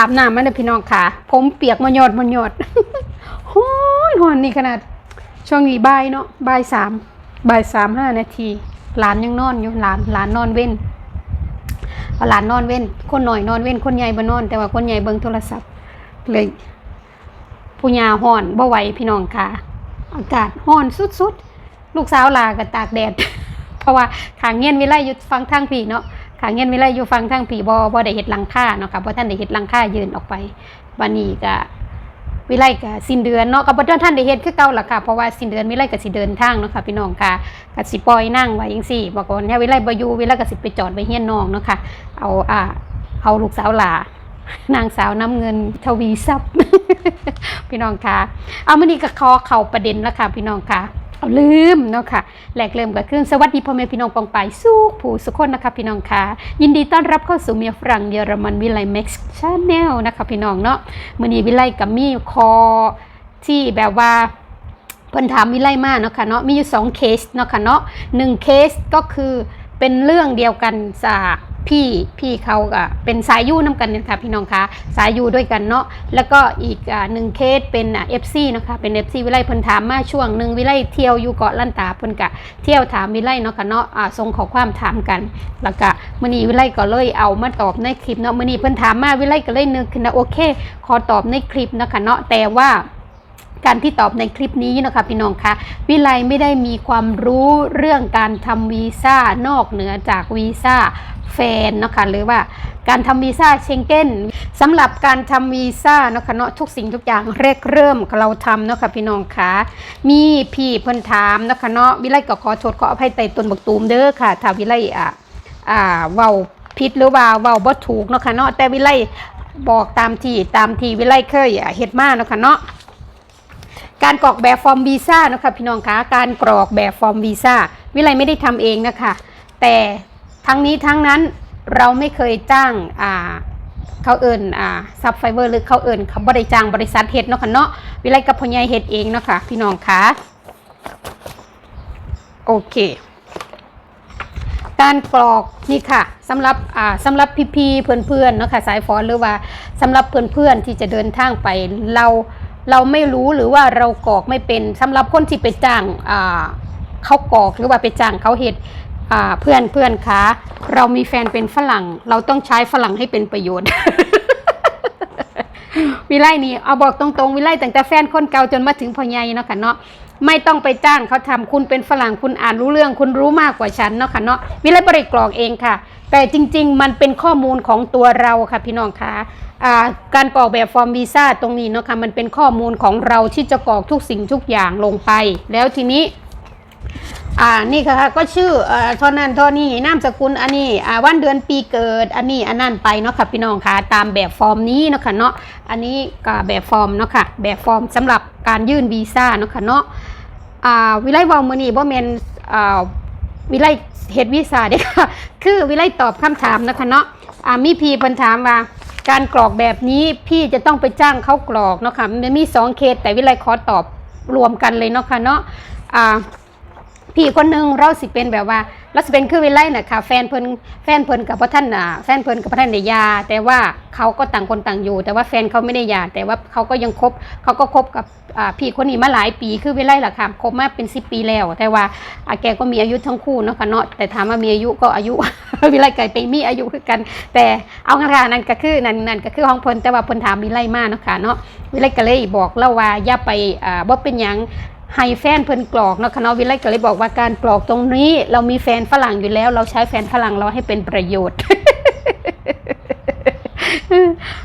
อาบน้ำมันเลยพี่น้องค่ะ ผมเปียกมาหยดมาหยดฮ้อนหอนนี่ขนาด ช่วงนี้บ่ายเนาะบ่ายสามบ่ายสามห้านาทีหลานยังนอนอยู่หลานหลานนอนเว้นหลานนอนเว้น คนหน่อยนอนเว้นคนใหญ่บ่นอน แต่ว่าคนใหญ่เบิ่งโทรศัพท์เลยผู้ยาห้อนบ่ไหวพี่น้องค่ะ อากาศห้อนสุดๆ ลูกสาวลาก็ตากแดด เพราะว่าขางเงียนวิไลอยู่ฟังทางผีเนาะ ขางเงี้ยวิไลอยู่ฟังทางผีบ่บ่ได้เฮ็ดลังคาเนาะค่ะบ่ท่านได้เฮ็ดลังคายืนออกไปบัดนี้ก็วิไลก็สิ้นเดือนเนาะก็บ่ท่านได้เฮ็ดคือเก่าล่ะค่ะเพราะว่าสิ้นเดือนวิไลก็สิเดินทางเนาะค่ะพี่น้องค่ะก็สิปล่อยนั่งไว้จังซี่บอกว่าเนี่ยวิไลบ่อยู่วิไลก็สิไปจอดไว้เฮียนน้องเนาะค่ะเอาอ่าเอาลูกสาวหลานางสาวน้ำเงินทวีทรัพย์พี่น้องคะเอามื่อนี้ก็ขอเข้าประเด็นแล้วค่ะพี่น้องคะ เอาลืมเนาะค่ะแหลกเริ่มก็คือสวัสดีพ่อแม่พี่น้องปองไปสู้ผู้สุขคนนะคะพี่น้องคะยินดีต้อนรับเข้าสู่เมียฝรั่งเยอรมันวิไลแม็กซ์ชาแนลนะคะพี่น้องเนาะมือนี้วิไลกับมีคอที่แบบว่าเพิ่นถามวิไลมากเนาะค่ะเนาะมีอยู่สองเคสเนาะค่ะเนาะหนึ่งเคสก็คือ เป็นเรื่องเดียวกันจากพี่พี่เขาก็เป็นสายยูน้ำกันเนี่ยค่ะพี่น้องคะสายยูด้วยกันเนาะแล้วก็อีกอ่าหนึ่งเคสเป็นเอฟซีนะคะเป็นเอฟซีวิไลเพิ่นถามมาช่วงหนึ่งวิไลเที่ยวอยู่เกาะลันตาเพิ่นกะเที่ยวถามวิไลเนาะค่ะเนาะอ่าส่งขอความถามกัน แล้วก็มื้อนี้วิไลก็เลยเอามาตอบในคลิปเนาะมื้อนี้เพิ่นถามมาวิไลก็เลยนึกขึ้นนะโอเค ขอตอบในคลิปนะคะเนาะแต่ว่า การที่ตอบในคลิปนี้นะคะพี่น้องคะวิไลไม่ได้มีความรู้เรื่องการทำวีซ่านอกเหนือจากวีซ่าแฟนนะคะหรือว่าการทำวีซ่าเชงเก้นสำหรับการทำวีซ่านะคะเนาะทุกสิ่งทุกอย่างแรกเริ่มเราทำเนาะค่ะพี่น้องคะมีพี่เพิ่นถามนะคะเนาะวิไลก็ขอโทษขออภัยไต่ตนบักตูมเด้อค่ะถ้าวิไลอะอ่าเว้าผิดหรือว่าเว้าบ่ถูกเนาะค่ะเนาะแต่วิไลบอกตามที่ตามที่วิไลเคยเฮ็ดมาเนาะค่ะเนาะ การกรอกแบบฟอร์มวีซ่านะคะพี่น้องคะการกรอกแบบฟอร์มวีซ่าวิไลไม่ได้ทำเองนะคะ แต่ทั้งนี้ทั้งนั้นเราไม่เคยจ้างอ่าเขาเอิญอ่าซับไฟเบอร์หรือเขาเอิญเขาบริจ้างบริษัทเฮ็ดเนาะค่ะเนาะวิไลกับพญายเฮ็ดเองเนาะค่ะพี่น้องคะโอเค การกรอกนี่ค่ะสำหรับอ่าสำหรับพี่ๆเพื่อนๆเนาะค่ะสายฟอนหรือว่าสำหรับเพื่อนๆที่จะเดินทางไปเรา เราไม่รู้หรือว่าเรากรอกไม่เป็นสำหรับคนที่ไปจ้างอ่าเขากรอกหรือว่าไปจ้างเขาเฮ็ดอ่าเพื่อนเพื่อนคะเรามีแฟนเป็นฝรั่ง เราต้องใช้ฝรั่งให้เป็นประโยชน์ วิไลนี่เอาบอกตรงๆ วิไลตั้งแต่แฟนคนเก่าจนมาถึงพ่อใหญ่เนาะค่ะเนาะไม่ต้องไปจ้างเขาทำคุณเป็นฝรั่งคุณอ่านรู้เรื่อง คุณรู้มากกว่าฉันเนาะค่ะเนาะวิไลบริกรอกเองค่ะ แต่จริง ๆ มันเป็นข้อมูลของตัวเราค่ะพี่น้องคะ การกรอกแบบฟอร์มวีซ่าตรงนี้เนาะค่ะมันเป็นข้อมูลของเราที่จะกรอกทุกสิ่งทุกอย่างลงไป แล้วทีนี้อ่านี่ค่ะก็ชื่ออ่อเท่านั้นท่านี้นามสกุลอันนี้อ่าวันเดือนปีเกิดอันนี้อันนั้นไปเนาะค่ะพี่น้องค่ะตามแบบฟอร์มนี้เนาะค่ะเนาะอันนี้ก็แบบฟอร์มเนาะค่ะแบบฟอร์มสำหรับการยื่นวีซ่าเนาะค่ะเนาะอ่าวิไลเวามือนี้บ่แมนอ่าวิไลเฮดวีซ่าเด้ค่ะคือวิไลตอบคำถามเนาะคะเนาะอ่ามีพีเพิ่นถามว่า การกรอกแบบนี้พี่จะต้องไปจ้างเขากรอกเนาะค่ะมันมีสองเคสแต่วิไลขอตอบรวมกันเลยเนาะค่ะเนาะอ่า พี่คนหนึ่งเราสิเป็นแบบว่าเราสิเป็นคือวิไลน่ะค่ะแฟนเพิ่นแฟนเพิ่นกับพ่ท่านอะแฟนเพิ่นกับพ่ท่านได้หยา แต่ว่าเขาก็ต่างคนต่างอยู่ แต่ว่าแฟนเขาไม่ได้หยา แต่ว่าเขาก็ยังคบเขาก็คบกับพี่คนนี้มาหลายปีคือวิไลล่ะค่ะคบมาเป็นสิปีแล้ว แต่ว่าแกก็มีอายุทั้งคู่เนาะค่ะเนาะแต่ถามว่ามีอายุก็อายุวิไลไก่ไปมีอายุคือกัน แต่เอางานนั่นก็คือนั่นนั่นก็คือของเพิ่นแต่ว่าเพิ่นถามวิไลมากเนาะค่ะเนาะวิไลก็เลยบอกเล่าว่าอย่าไปอ่าบ่เป็นหยัง ให้แฟนเพิ่นกรอกเนาะคณะวิไลก็เลยบอกว่าการกรอกตรงนี้ เรามีแฟนฝรั่งอยู่แล้ว เราใช้แฟนฝรั่งเราให้เป็นประโยชน์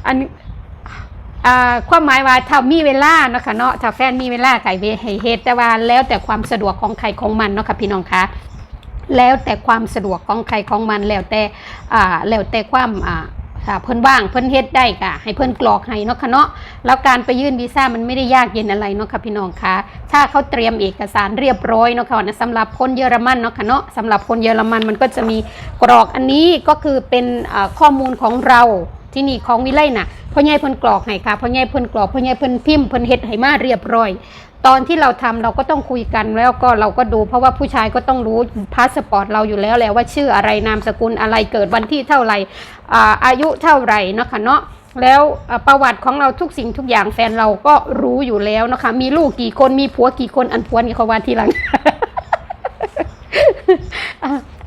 อันความหมายว่าถ้ามีเวลาเนาะค่ะเนาะถ้าแฟนมีเวลาไก่เวให้เฮ็ดแต่ว่าแล้วแต่ความสะดวกของใครของมันเนาะค่ะพี่น้องคะแล้วแต่ความสะดวกของใครของมันแล้วแต่แล้วแต่ความ อ่าถ้าเพิ่นว่างเพิ่นเฮ็ดได้ก็ให้เพิ่นกรอกให้เนาะค่ะเนาะแล้วการไปยื่นวีซ่ามันไม่ได้ยากเย็นอะไรเนาะค่ะพี่น้องคะถ้าเขาเตรียมเอกสารเรียบร้อยเนาะค่ะนะสำหรับคนเยอรมันเนาะค่ะเนาะสำหรับคนเยอรมันมันก็จะมีกรอกอันนี้ก็คือเป็นข้อมูลของเราที่นี่ของวิไลน่ะพ่อใหญ่เพิ่นกรอกให้ค่ะพ่อใหญ่เพิ่นกรอกพ่อใหญ่เพิ่นพิมพ์เพิ่นเฮ็ดให้มาเรียบร้อย ตอนที่เราทำเราก็ต้องคุยกันแล้วก็เราก็ดู เพราะว่าผู้ชายก็ต้องรู้พาสปอร์ตเราอยู่แล้วแหละว่าชื่ออะไรนามสกุลอะไรเกิดวันที่เท่าไหร่อายุเท่าไหร่นะคะเนาะแล้วประวัติของเราทุกสิ่งทุกอย่างแฟนเราก็รู้อยู่แล้วนะคะ มีลูกกี่คนมีผัวกี่คนอันผัวนี่เขาว่าทีหลัง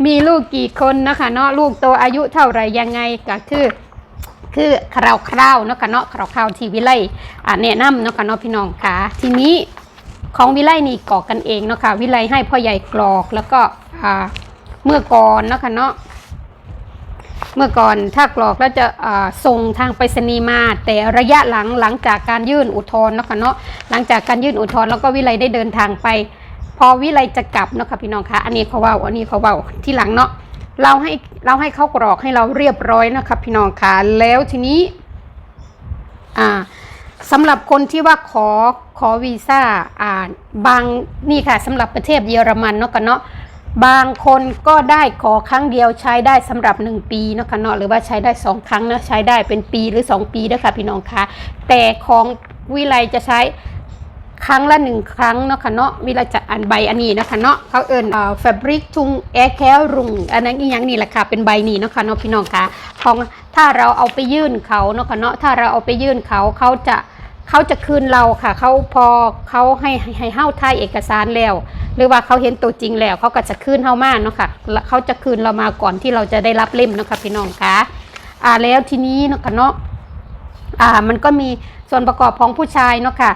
มีลูกกี่คนนะคะเนาะลูกโตอายุเท่าไหรยังไงก็คือคือคร่าวๆเนาะค่ะเนาะคร่าวๆที่วิไลแนะนำเนาะค่ะเนาะพี่น้องค่ะทีนี้ ของวิไลนี่กรอกกันเองเนาะค่ะวิไลให้พ่อใหญ่กรอกแล้วก็เมื่อก่อนเนาะค่ะเนาะเมื่อก่อนถ้ากรอกแล้วจะส่งทางไปรษณีย์มา แต่ระยะหลังหลังจากการยื่นอุทธรณ์เนาะค่ะเนาะหลังจากการยื่นอุทธรณ์แล้วก็วิไลได้เดินทางไป พอวิไลจะกลับเนาะค่ะพี่น้องคะอันนี้เขาเว่าอันนี้เขาเว่าที่หลังเนาะเราให้เราให้เขากรอกให้เราเรียบร้อยนะคะพี่น้องคะแล้วทีนี้อ่า สำหรับคนที่ว่าขอขอวีซ่าอ่าบางนี่ค่ะสำหรับประเทศเยอรมันเนาะกันเนาะบางคนก็ได้ขอครั้งเดียวใช้ได้สำหรับ 1 ปีเนาะกันเนาะหรือว่าใช้ได้ 2 ครั้งนะใช้ได้เป็นปีหรือ 2 ปีนะคะพี่น้องคะแต่ของวิไลจะใช้ ครั้งละหนึ่งครั้งเนาะค่ะเนาะเวลาจะอ่านใบอันนี้เนาะค่ะเนาะเขาเอิ้นเอ่อ fabric ทุง air care รุงอันนั้นอีหยังนี่แหละค่ะเป็นใบนี้เนาะค่ะเนาะพี่น้องค่ะของถ้าเราเอาไปยื่นเขาเนาะค่ะเนาะถ้าเราเอาไปยื่นเขาเขาจะเขาจะคืนเราค่ะเขาพอเขาให้ให้ให้าถ่ายเอกสารแล้ว หรือว่าเขาเห็นตัวจริงแล้ว เขาก็จะคืนเฮ้ามาเนาะค่ะเขาจะคืนเรามาก่อนที่เราจะได้รับเล่มเนาะค่ะพี่น้องค่ะอ่าแล้วทีนี้เนาะค่ะเนาะอ่ามันก็มีส่วนประกอบของผู้ชายเนาะค่ะ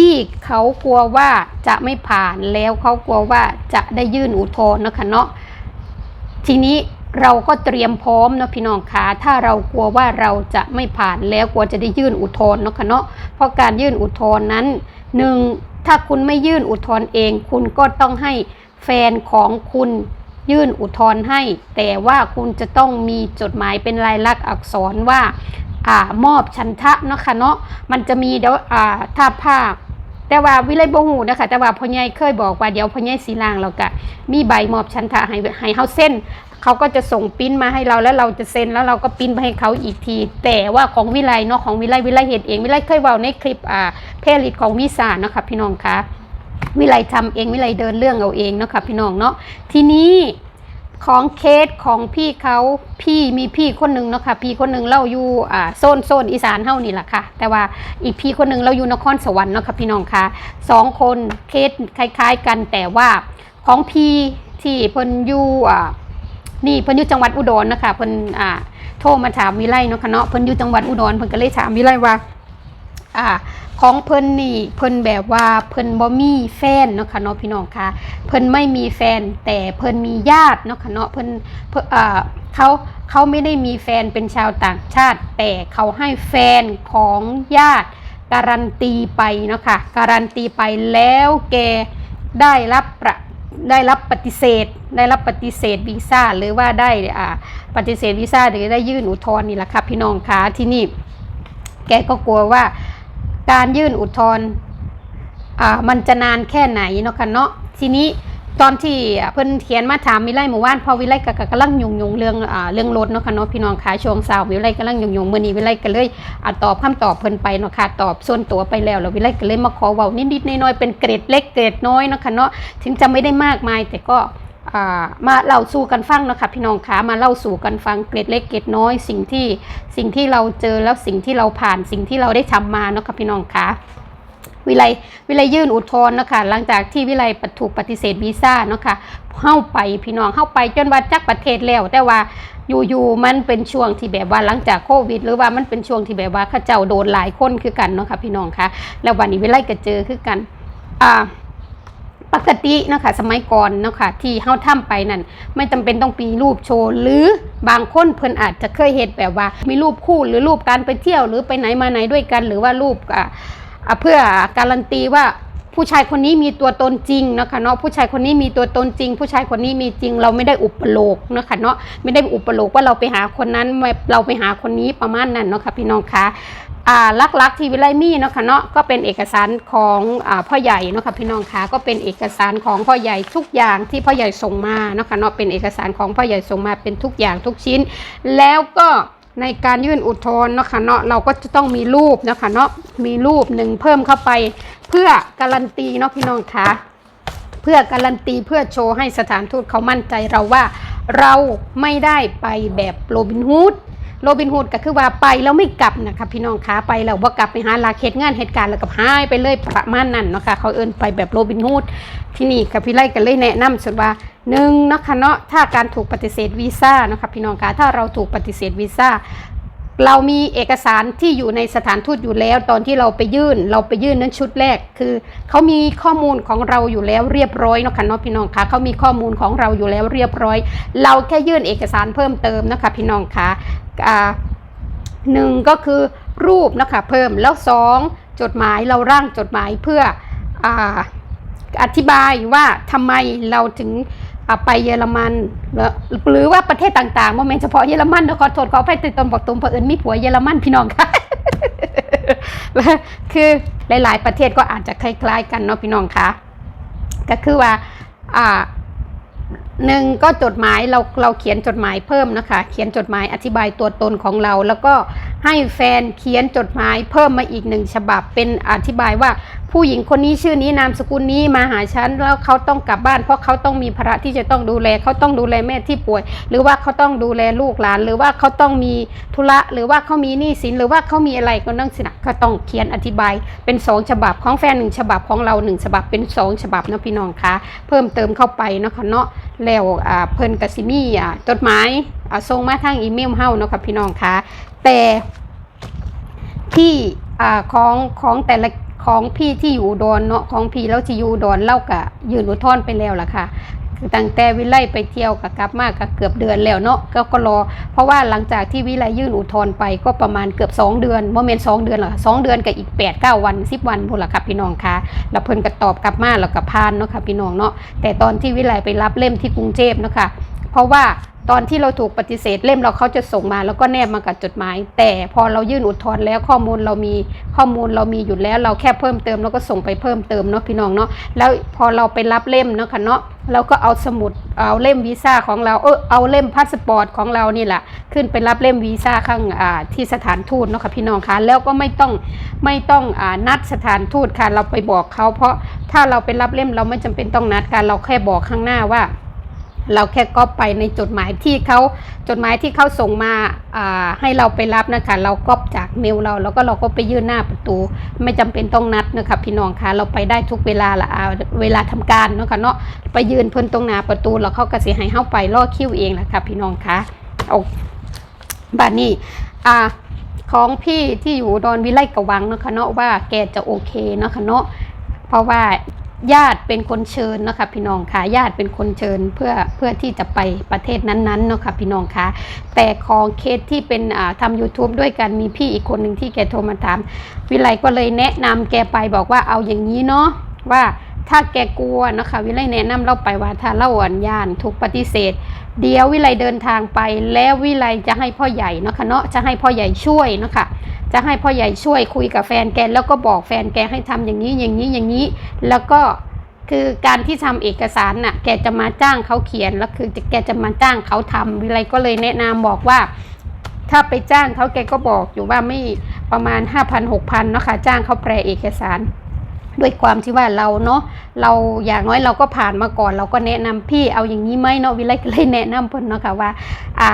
พี่เขากลัวว่าจะไม่ผ่านแล้วเขากลัวว่าจะได้ยื่นอุทธรณ์เนาะคะเนาะทีนี้เราก็เตรียมพร้อมเนาะพี่น้องคะถ้าเรากลัวว่าเราจะไม่ผ่านแล้วกลัวจะได้ยื่นอุทธรณ์เนาะคะเนาะเพราะการยื่นอุทธรณ์นั้นหนึ่งถ้าคุณไม่ยื่นอุทธรณ์เอง คุณก็ต้องให้แฟนของคุณยื่นอุทธรณ์ให้ แต่ว่าคุณจะต้องมีจดหมายเป็นลายลักษณ์อักษรว่าอ่ามอบชันทะเนาะค่ะเนาะมันจะมีเดี๋ยวอ่าถ้าภาค แต่ว่าวิไลบ่ฮู้นะคะแต่ว่าพ่อใหญ่เคยบอกว่าเดี๋ยวพ่อใหญ่สีลางเราก็มีใบมอบชันทะให้ให้เฮาเส้นเขาก็จะส่งปิ้นมาให้เราแล้วเราจะเซ็นแล้วเราก็ปิ้นไปให้เขาอีกที แต่ว่าของวิไลเนาะของวิไลวิไลเฮ็ดเองวิไลเคยเว้าในคลิปอ่าเพลิตของวิสาเนาะค่ะพี่น้องคะวิไลทำเองวิไลเดินเรื่องเอาเองเนาะค่ะพี่น้องเนาะทีนี้ ของเคสของพี่เขาพี่มีพี่คนหนึ่งเนาะค่ะพี่คนหนึ่งเราอยู่อ่าโซนโซนอีสานเท่านี่แหละค่ะ แต่ว่าอีกพี่คนหนึ่งเราอยู่นครสวรรค์เนาะค่ะพี่น้องค่ะสองคนเคสคล้าย ๆ กันแต่ว่าของพี่ที่เพิ่นอยู่อ่านี่เพิ่นอยู่จังหวัดอุดรนะคะเพิ่นอ่าโทรมาถามวิไลเนาะค่ะเนาะเพิ่นอยู่จังหวัดอุดรเพิ่นก็เลยถามวิไลว่า อ่าของเพิ่นนี่เพิ่นแบบว่าเพิ่นบ่มีแฟนเนาะค่ะเนาะพี่น้องค่ะ เพิ่นไม่มีแฟนแต่เพิ่นมีญาติเนาะค่ะเนาะเพิ่นเพิ่นอ่าเขาเขาไม่ได้มีแฟนเป็นชาวต่างชาติ แต่เขาให้แฟนของญาติ การันตีไปเนาะค่ะการันตีไปแล้วแกได้รับประได้รับปฏิเสธ ได้รับปฏิเสธวีซ่าหรือว่าได้อ่าปฏิเสธวีซ่าหรือได้ยื่นอุทธรณ์นี่แหละค่ะพี่น้องค่ะที่นี่แกก็กลัวว่า การยื่นอุทธรณ์มันจะนานแค่ไหนเนาะค่ะเนาะทีนี้ตอนที่เพิ่นเขียนมาถามวิไลหมู่บ้านพอวิไลก็ก็กำลังยุ่งยงเรื่องเรื่องรถเนาะค่ะเนาะพี่น้องขาช่วงสาววิไลกำลังยุ่งยงๆมื้อนี้วิไลก็เลยตอบคำตอบเพิ่นไปเนาะค่ะตอบส่วนตัวไปแล้วแล้ววิไลก็เลยมาขอเว้านิดๆน้อยๆเป็นเกรดเล็กเกรดน้อยเนาะค่ะเนาะถึงจะไม่ได้มากมายแต่ก็ มาเล่าสู่กันฟังนะคะพี่น้องคะมาเล่าสู่กันฟังเกร็ดเล็กเกร็ดน้อย สิ่งที่สิ่งที่เราเจอแล้วสิ่งที่เราผ่านสิ่งที่เราได้ทำมาเนาะค่ะพี่น้องคะวิไลวิไลยื่นอุทธรณ์นะคะหลังจากที่วิไลปถูกปฏิเสธวีซ่าเนาะค่ะเข้าไปพี่น้องเข้าไปจนว่าจักประเทศแล้วแต่ว่าอยู่ๆมันเป็นช่วงที่แบบว่าหลังจากโควิด หรือว่ามันเป็นช่วงที่แบบว่าข้าเจ้าโดนหลายคนคือกันเนาะค่ะพี่น้องคะแล้ววันนี้วิไลก็เจอคือกันอ่า ปกติเนาะคะสมัยก่อนเนาะคะที่เฮาทำไปนั่นไม่จำเป็นต้องปีรูปโชว์หรือบางคนเพิ่นอาจจะเคยเห็นแบบว่า มีรูปคู่หรือรูปการไปเที่ยวหรือไปไหนมาไหนด้วยกัน หรือว่ารูปอะอะเพื่อการันตีว่า ผู้ชายคนนี้มีตัวตนจริงนะคะเนาะผู้ชายคนนี้มีตัวตนจริง ผู้ชายคนนี้มีจริง เราไม่ได้อุปโลกเนาะคะเนาะไม่ได้อุปโลกว่าเราไปหาคนนั้นเราไปหาคนนี้ประมาณนั้นเนาะค่ะพี่น้องคะอ่าลักที่วิไลมีเนาะค่ะเนาะก็เป็นเอกสารของอพ่อใหญ่เนาะค่ะพี่น้องคะก็เป็นเอกสารของพ่อใหญ่ทุกอย่างที่พ่อใหญ่ส่งมาเนาะค่ะเนาะเป็นเอกสารของพ่อใหญ่ส่งมาเป็นทุกอย่างทุกชิ้น แล้วก็ ในการยื่นอุทธรณ์เนาะค่ะเนาะเราก็จะต้องมีรูปเนาะค่ะเนาะมีรูปหนึ่งเพิ่มเข้าไป เพื่อการันตีเนาะพี่น้องคะเพื่อการันตีเพื่อโชว์ให้สถานทูตเขามั่นใจเราว่าเราไม่ได้ไปแบบโรบินฮูด โรบินฮูดก็คือว่าไปแล้วไม่กลับนะคะพี่น้องคะไปแล้วว่ากลับไปหาลาเคตงานเหตุการณ์แล้วก็หายไปเลยประมาณนั้นเนาะค่ะเขาเอินไปแบบโรบินฮูดที่นี่กับพี่ไล่กันเลยแนะนำสุดว่าหนึ่งเนาะคะเนาะถ้าการถูกปฏิเสธวีซ่าเนาะคะพี่น้องคะถ้าเราถูกปฏิเสธวีซ่า เรามีเอกสารที่อยู่ในสถานทูตอยู่แล้ว ตอนที่เราไปยื่น เราไปยื่นนั้นชุดแรก คือเขามีข้อมูลของเราอยู่แล้วเรียบร้อยนะคะเนาะพี่น้องคะเขามีข้อมูลของเราอยู่แล้วเรียบร้อย เราแค่ยื่นเอกสารเพิ่มเติมนะคะพี่น้องคะหนึ่งก็คือรูปนะคะเพิ่มแล้วสองจดหมายเราร่างจดหมายเพื่อออธิบายว่าทำไมเราถึง อะไปเยอรมันหรือว่าประเทศต่างๆโมเมนเฉพาะเยอรมันนะขอโทษขอไปติดตนบอกตรงเผอิญมีผัวเยอรมันพี่น้องค่ะคือหลาย ๆ ประเทศก็อาจจะคล้าย ๆ กันเนาะพี่น้องค่ะก็คือว่าอ่าหนึ่งก็จดหมายเราเราเขียนจดหมายเพิ่มนะคะ เขียนจดหมายอธิบายตัวตนของเรา แล้วก็ ให้แฟนเขียนจดหมายเพิ่มมาอีกหนึ่งฉบับเป็นอธิบายว่า ผู้หญิงคนนี้ชื่อนี้นามสกุลนี้มาหาฉันแล้วเขาต้องกลับบ้าน เพราะเขาต้องมีภาระที่จะต้องดูแลเขาต้องดูแลแม่ที่ป่วย หรือว่าเขาต้องดูแลลูกหลาน หรือว่าเขาต้องมีธุระหรือว่าเขามีหนี้สินหรือว่าเขามีอะไรก็นั่งสินะก็ต้องเขียนอธิบายเป็นสองฉบับของแฟนหนึ่งฉบับของเราหนึ่งฉบับเป็นสองฉบับนะพี่น้องคะเพิ่มเติมเข้าไปเนาะคะเนาะแล้วเพิ่นกสิมี่จดหมายส่งมาทางอีเมลเฮาเนาะค่ะพี่น้องคะ แต่ที่อ่าของของแต่ละของพี่ที่อยู่ดอนเนาะของพี่แล้วที่อยู่ดอนเล่ากะยืนอุทธรณ์ไปแล้วล่ะค่ะคือตั้งแต่วิไลไปเที่ยวกับกลับมากก็เกือบเดือนแล้วเนาะก็ก็รอ เพราะว่าหลังจากที่วิไลยื่นอุทธรณ์ไปก็ประมาณเกือบ 2 เดือนโมเมนต์สเดือนหรอสองเดือนกับอีก8 9วัน 10 วันพูดละค่ะพี่น้องคะแล้วเพิ่นก็ตอบกลับมาแล้วก็พานเนาะค่ะพี่น้องเนาะแต่ตอนที่วิไลไปรับเล่มที่กรุงเทพเนาะค่ะ เพราะว่าตอนที่เราถูกปฏิเสธเล่มเราเขาจะส่งมาแล้วก็แนบมากับจดหมาย แต่พอเรายื่นอุทธรณ์แล้วข้อมูลเรามีข้อมูลเรามีอยู่แล้ว เราแค่เพิ่มเติมแล้วก็ส่งไปเพิ่มเติมเนาะพี่น้องเนาะแล้วพอเราไปรับเล่มเนาะค่ะเนาะเราก็เอาสมุดเอาเล่มวีซ่าของเราเออเอาเล่มพาสปอร์ตของเรานี่แหละขึ้นไปรับเล่มวีซ่าข้างที่สถานทูตเนาะค่ะพี่น้องคะแล้วก็ไม่ต้องไม่ต้องอนัดสถานทูตค่ะเราไปบอกเขาเพราะถ้าเราไปรับเล่มเราไม่จำเป็นต้องนัดกันเราแค่บอกข้างหน้าว่า เราแค่ก๊อปไปในจดหมายที่เขาจดหมายที่เขาส่งมาให้เราไปรับนะคะเราก๊อปจากเมลเราแล้วก็เราก็ไปยื่นหน้าประตู ไม่จำเป็นต้องนัดนะคะพี่น้องคะเราไปได้ทุกเวลาละเวลาทำการเนาะค่ะเนาะไปยืนเพิ่นตรงหน้าประตูแล้วเขาก็สิให้เข้าไปล่อคิวเองแหละค่ะพี่น้องคะเอาบัดนี้อ่าของพี่ที่อยู่ดอนวิไลกะวังนะคะเนาะว่าแกจะโอเคเนาะคะเนาะเพราะว่า ญาติเป็นคนเชิญเนาะค่ะพี่น้องค่ะญาติเป็นคนเชิญเพื่อเพื่อที่จะไปประเทศนั้นๆเนาะค่ะพี่น้องค่ะแต่ของเคสที่เป็นอ่าทำ YouTube ด้วยกันมีพี่อีกคนหนึ่งที่แกโทรมาถาม วิไลก็เลยแนะนำแกไปบอกว่าเอาอย่างนี้เนาะว่า ถ้าแกกลัวนะคะ วิไลแนะนำเราไปว่าถ้าเล่าอ่อนยานถูกปฏิเสธ เดี๋ยววิไลเดินทางไป แล้ววิไลจะให้พ่อใหญ่นะคะเนาะจะให้พ่อใหญ่ช่วยนะคะจะให้พ่อใหญ่ช่วยคุยกับแฟนแกแล้วก็บอกแฟนแกให้ทำอย่างนี้อย่างนี้อย่างนี้ แล้วก็คือการที่ทำเอกสารน่ะแกจะมาจ้างเขาเขียนแล้วคือแกจะมาจ้างเขาทำวิไลก็เลยแนะนำบอกว่า ถ้าไปจ้างเขาแกก็บอกอยู่ว่าไม่ประมาณ 5 0 0 0 6 0 0เนาะค่ะจ้างเขาแปลเอกสาร ด้วยความที่ว่าเราเนาะเราอย่างน้อยเราก็ผ่านมาก่อนเราก็แนะนำพี่เอาอย่างนี้ไหมเนาะวิไลก็เลยแนะนำเพิ่นเนาะค่ะว่าอ่า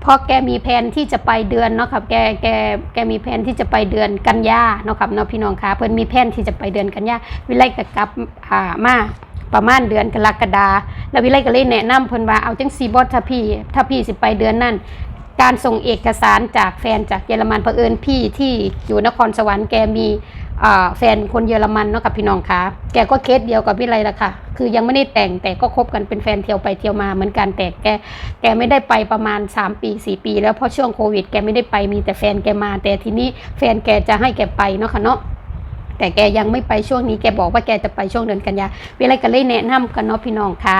เพราะแกมีแผนที่จะไปเดือนเนาะครับแกแกแกมีแผนที่จะไปเดือนกันยาเนาะครับเนาะพี่น้องคะเพิ่นมีแผนที่จะไปเดือนกันยาวิไลก็กลับอ่ามาประมาณเดือนกรกฎาแล้ววิไลก็เลยแนะนำเพิ่นว่าเอาจังซีบอสถ้าพี่ถ้าพี่สิไปเดือนนั้นการส่งเอกสารจากแฟนจากเยอรมันเผอิญพี่ที่อยู่นครสวรรค์แกมี แฟนคนเยอรมันเนาะกับพี่น้องคะแกก็เคสเดียวกับพี่ไลละค่ะ คือยังไม่ได้แต่งแต่ก็คบกันเป็นแฟนเที่ยวไปเที่ยวมาเหมือนกันแต่แกแกไม่ได้ไปประมาณ 3 ปี 4 ปี แล้วเพราะช่วงโควิดแกไม่ได้ไปมีแต่แฟนแกมา แต่ทีนี้แฟนแกจะให้แกไปเนาะค่ะเนาะ แต่แกยังไม่ไปช่วงนี้แกบอกว่าแกจะไปช่วงเดือนกันยาวิไลก็เลยแนะนำกันเนาะพี่น้องคะ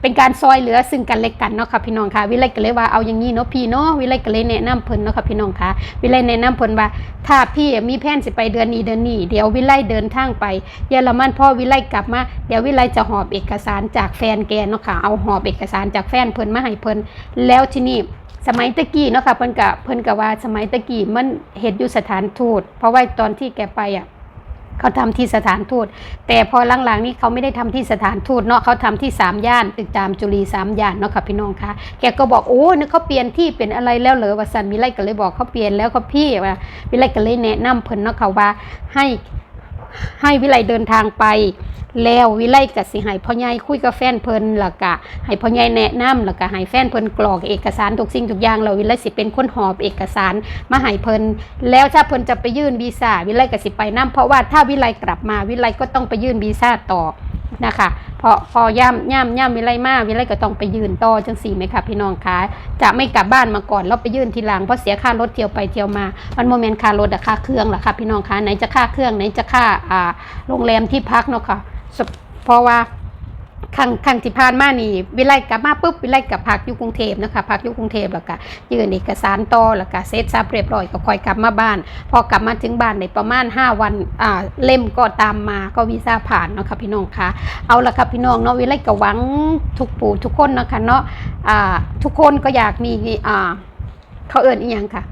เป็นการซอยเหลือซึ่งกันและกันเนาะค่ะพี่น้องคะวิไลก็เลยว่าเอาอย่างนี้เนาะพี่เนาะวิไลก็เลยแนะนำเพิ่นเนาะค่ะพี่น้องคะวิไลแนะนำเพิ่นว่า ถ้าพี่มีแผนสิไปเดือนนี้เดือนนี้ เดี๋ยววิไลเดินทางไป เยอรมันพ่อวิไลกลับมาเดี๋ยววิไลจะหอบเอกสารจากแฟนแกเนาะค่ะเอาหอบเอกสารจากแฟนเพิ่นมาให้เพิ่นแล้วที่นี้สมัยตะกี้เนาะค่ะเพิ่นกะเพิ่นกะว่าสมัยตะกี้มันเฮ็ดอยู่สถานทูตเพราะว่าตอนที่แกไปอะ เขาทำที่สถานทูต แต่พอหลังๆนี้เขาไม่ได้ทำที่สถานทูตเนาะเขาทำที่สามย่านตึกจามจุรีสามย่านเนาะค่ะพี่น้องคะแกก็บอกโอ้นึกเขาเปลี่ยนที่เป็นอะไรแล้วเหรอว่าสันมิไลก็เลยบอกเขาเปลี่ยนแล้วเขาพี่ว่ามิไลก็เลยแนะนำเพิ่นเนาะค่ะว่าให้ ให้วิไลเดินทางไป แล้ววิไลกับสิให้พ่อใหญ่คุยกับแฟนเพิ่นแล้วก็ให้พ่อใหญ่แนะนำแล้วก็ให้แฟนเพิ่นกรอกเอกสารทุกสิ่งทุกอย่างแล้ววิไลสิเป็นคนหอบเอกสารมาให้เพิ่นแล้วถ้าเพิ่นจะไปยื่นวีซ่าวิไลก็สิไปนํเพราะว่าถ้าวิไลกลับมาวิไลก็ต้องไปยื่นวีซ่าต่อ นะคะเพราะพอย่ำย่ำย่ำวิไลมาวิไลก็ต้องไปยืนต่อจังสี่ไหมคะพี่น้องคะจะไม่กลับบ้านมาก่อนแล้วไปยื่นทีหลังเพราะเสียค่ารถเที่ยวไปเที่ยวมา มันโมเมนต์ค่ารถอะค่าเครื่องล่ะค่ะพี่น้องคะไหนจะค่าเครื่องไหนจะค่าอ่าโรงแรมที่พักเนาะค่ะเพราะว่า ครั้งครั้งที่ผ่านมานี่วิไลกลับมาปุ๊บวิไลกับพักอยู่กรุงเทพนะคะพักอยู่กรุงเทพแล้วก็ยื่นเอกสารต่อแล้วก็เสร็จสับเรียบร้อยก็ค่อยกลับมาบ้าน พอกลับมาถึงบ้านในประมาณ 5 วันอ่าเล่มก็ตามมาก็วีซ่าผ่านเนาะค่ะพี่น้องคะเอาละค่ะพี่น้องเนาะวิไลก็หวังทุกปู่ทุกคนนะคะเนาะอ่าทุกคนก็อยากมีอ่าเขาเอิญอีหยังค่ะ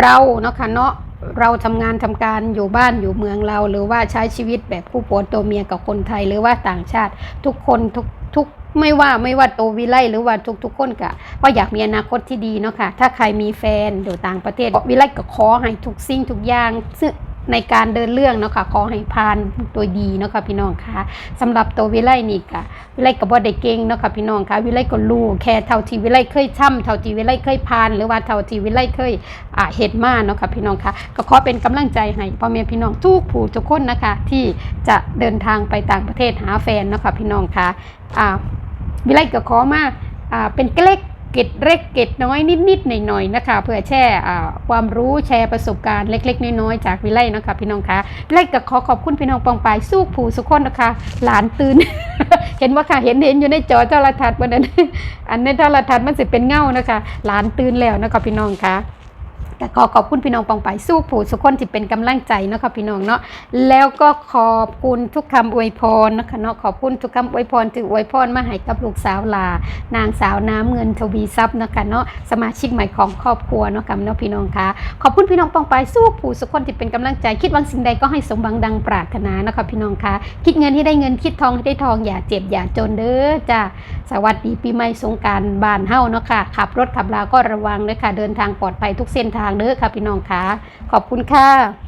เราเนาะค่ะเนาะ เราทำงานทำการอยู่บ้านอยู่เมืองเรา หรือว่าใช้ชีวิตแบบคู่ผัวตัวเมียกับคนไทย หรือว่าต่างชาติ ทุกคนทุกทุกไม่ว่าไม่ว่าโตวิไลหรือว่าทุกทุกคนก็ก็อยากมีอนาคตที่ดีเนาะค่ะถ้าใครมีแฟนอยู่ต่างประเทศวิไลก็ขอให้ทุกสิ่งทุกอย่างซึ่ง ในการเดินเรื่องเนาะค่ะขอให้ผ่านตัวดีเนาะค่ะพี่น้องค่ะสำหรับตัววิไลนี่ค่ะวิไลก็บ่ได้เก่งเนาะค่ะพี่น้องค่ะวิไลก็รู้แค่เท่าที่วิไลเคยช่ำเท่าที่วิไลเคยผ่าน หรือว่าเท่าที่วิไลเคยอ่าเฮ็ดมาเนาะค่ะพี่น้องค่ะก็ขอเป็นกำลังใจให้พ่อแม่พี่น้องทุกผู้ทุกคนนะคะ ที่จะเดินทางไปต่างประเทศหาแฟนเนาะค่ะพี่น้องค่ะอ่าวิไลก็ขอมาอ่าเป็นเกล็ก เกร็ดเล็กเกร็ดน้อยนิดๆหน่อยๆนะคะ เพื่อแชร์อ่ความรู้แชร์ประสบการณ์เล็ก ๆ น้อยๆจากวิไลนะคะพี่น้องคะไล่กับขอขอบคุณพี่น้องปองปายสู้ผู้สุขคนนะคะ หลานตื่น เห็นว่าค่ะเห็นเห็นอยู่ในจอโทรทัศน์วันนั้น อันในโทรทัศน์มันสิเป็นเงานะคะ หลานตื่นแล้วนะคะพี่น้องคะ ขอขอบคุณพี่น้องปองไปสู้ผู้สุกคนที่เป็นกำลังใจเนาะคะพี่น้องเนาะแล้วก็ขอบคุณทุกคำอวยพรนะคะเนาะขอบคุณทุกคำอวยพรที่อวยพรมาให้กับลูกสาวลา นางสาวน้ำเงินทวีทรัพย์นะคะเนาะสมาชิกใหม่ของครอบครัวเนาะค่ะเนาะพี่น้องคะขอบคุณพี่น้องปองไปสู้ผู้สุกคนที่เป็นกำลังใจ คิดวังสิ่งใดก็ให้สมหวังดังปรารถนานะคะพี่น้องคะคิดเงินให้ได้เงินคิดทองให้ได้ทองอย่าเจ็บอย่าจนเด้อจ้าสวัสดีปีใหม่สงการบ้านเฮ้าเนาะค่ะขับรถขับลาก็ระวังเด้อค่ะเดินทางปลอดภัยทุกเส้นทางางเด้อค่ะพี่น้องค่ะขอบคุณค่ะ